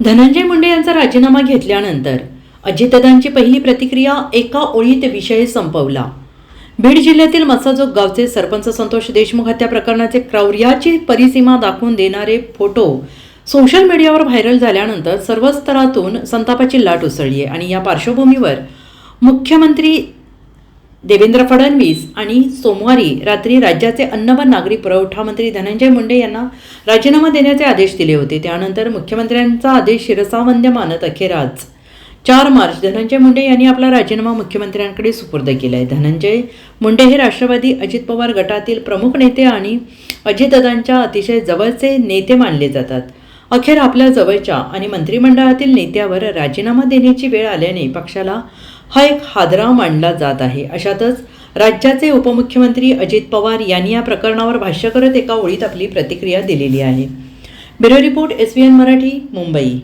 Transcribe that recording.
धनंजय मुंडे यांचा राजीनामा घेतल्यानंतर अजितदादांची पहिली प्रतिक्रिया एका ओळीत विषय संपवला. बीड जिल्ह्यातील मसाजोग गावचे सरपंच संतोष देशमुख हत्या प्रकरणाचे क्रौर्याची परिसीमा दाखवून देणारे फोटो सोशल मीडियावर व्हायरल झाल्यानंतर सर्व स्तरातून संतापाची लाट उसळली आहे आणि या पार्श्वभूमीवर मुख्यमंत्री देवेंद्र फडणवीस आणि सोमवारी रात्री राज्याचे अन्न व नागरी पुरवठा मंत्री धनंजय मुंडे यांना राजीनामा देण्याचे आदेश दिले होते. त्यानंतर मुख्यमंत्र्यांचा आदेश शिरसावंद्य मानत अखेर आज चार मार्च धनंजय मुंडे यांनी आपला राजीनामा मुख्यमंत्र्यांकडे सुपूर्द केला आहे धनंजय मुंडे हे राष्ट्रवादी अजित पवार गटातील प्रमुख नेते आणि अजितदादांच्या अतिशय जवळचे नेते मानले जातात. अखेर आपल्या जवळच्या आणि मंत्रिमंडळातील नेत्यावर राजीनामा देण्याची वेळ आल्याने पक्षाला हा एक हादरा मांडला जात आहे. अशातच राज्याचे उपमुख्यमंत्री अजित पवार यांनी या प्रकरणावर भाष्य करत एका ओळीत आपली प्रतिक्रिया दिलेली आहे. Bureau report S N Marathi Mumbai.